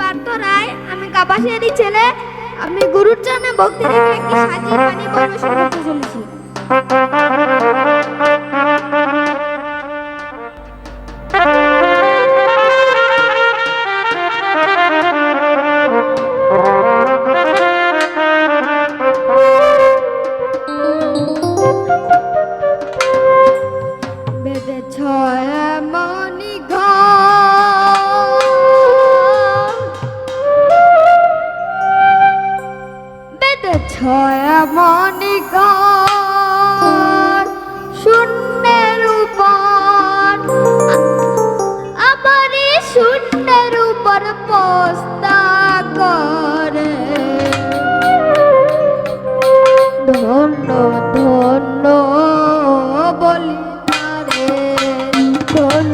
পার্থ রায়। আমি কাপাসিয়ারি ছেলে। আমি গুরুর জন্য ভক্তি রেখে একটি সাজিয়ে গানে কর্মসূচি চলেছি Oh, no.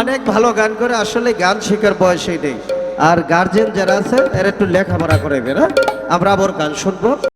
অনেক ভালো গান করে, আসলে গান শেখার বয়সেই নেই। আর গার্জেন যারা আছে এরা একটু লেখাপড়া করে বেরা হ্যাঁ? আমরা আবার গান শুনব।